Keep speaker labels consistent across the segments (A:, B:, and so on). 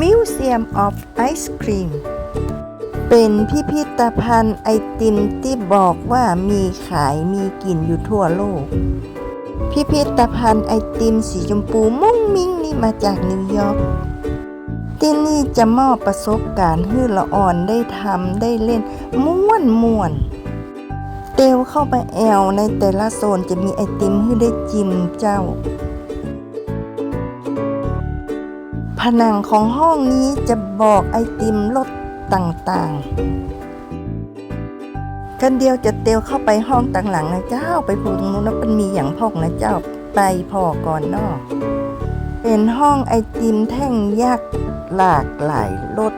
A: Museum of Ice Cream เป็นพิพิธภัณฑ์ไอติมที่บอกว่ามีขายมีกินอยู่ทั่วโลก พิพิธภัณฑ์ไอติมสีชมพูมุ้งมิ้งนี่มาจากนิวยอร์กที่นี่จะมอบประสบการณ์ให้ละอ่อนได้ทำได้เล่นม่วนม่วนเตวเข้าไปแอวในแต่ละโซนจะมีไอติมให้ได้จิมเจ้า ผนังของห้องนี้จะบอกไอติมรสต่างๆ กันเดียวจะเตียวเข้าไปห้องต่างหลังนะเจ้า ไปพูตรงนู้นแล้วมันมีอย่างพอกนะเจ้า ไปพอก่อนนอก เป็นห้องไอติมแท่งยักษ์หลากหลายรส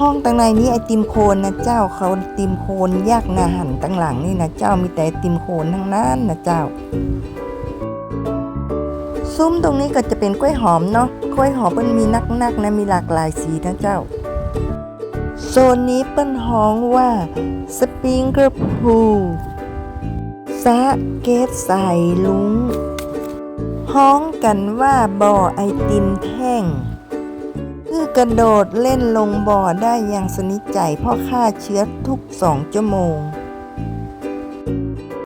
A: ห้องตั้งในนี้ไอติมโคนนะเจ้าเขาติมโคนยากนาหันตั้งหลังนี่นะเจ้ามีแต่ไอติมโคนทั้งนั้นนะเจ้า ซุ้มตรงนี้ก็จะเป็นกล้วยหอมเนาะกล้วยหอมมันมีนักๆนะมีหลากหลายสีนะเจ้าโซนนี้เปิ้นฮ้องว่าสปริงเกอร์พูสะเกตใส่ลุงฮ้องกันว่าบ่อไอติมแท่ง คือกระโดดเล่นลงบ่อได้อย่างสนิทใจเพราะฆ่าเชื้อทุกสองชั่วโมง